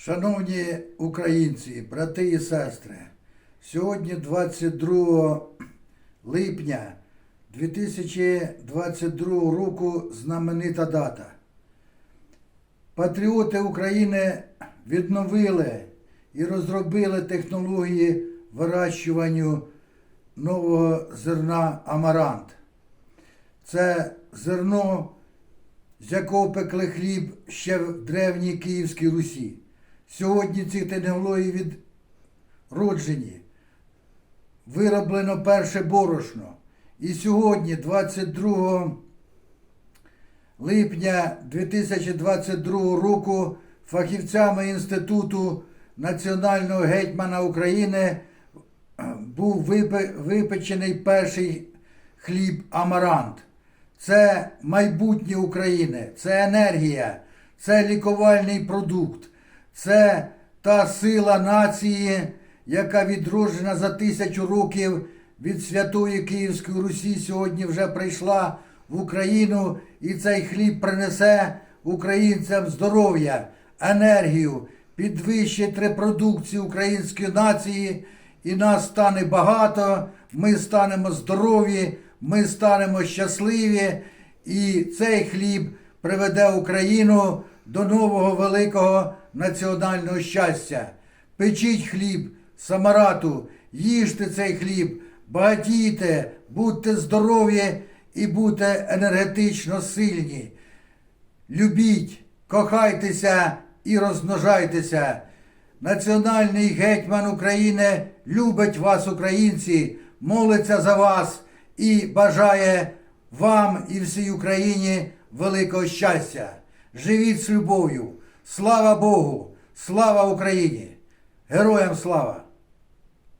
Шановні українці, брати і сестри, сьогодні 22 липня 2022 року знаменита дата. Патріоти України відновили і розробили технології вирощуванню нового зерна амарант. Це зерно, з якого пекли хліб ще в древній Київській Русі. Сьогодні ці технології відроджені. Вироблено перше борошно. І сьогодні, 22 липня 2022 року, фахівцями Інституту національного гетьмана України був випечений перший хліб Амарант. Це майбутнє України, це енергія, це лікувальний продукт, це та сила нації, яка відроджена за тисячу років від Святої Київської Русі, сьогодні вже прийшла в Україну, і цей хліб принесе українцям здоров'я, енергію, підвищить репродукцію української нації, і нас стане багато, ми станемо здорові, ми станемо щасливі, і цей хліб приведе Україну до нового великого національного щастя. Печіть хліб, самарату, їжте цей хліб, багатійте, будьте здорові і будьте енергетично сильні. Любіть, кохайтеся і розмножайтеся. Національний гетьман України любить вас, українці, молиться за вас і бажає вам і всій Україні великого щастя. Живіть з любов'ю. Слава Богу! Слава Україні! Героям слава!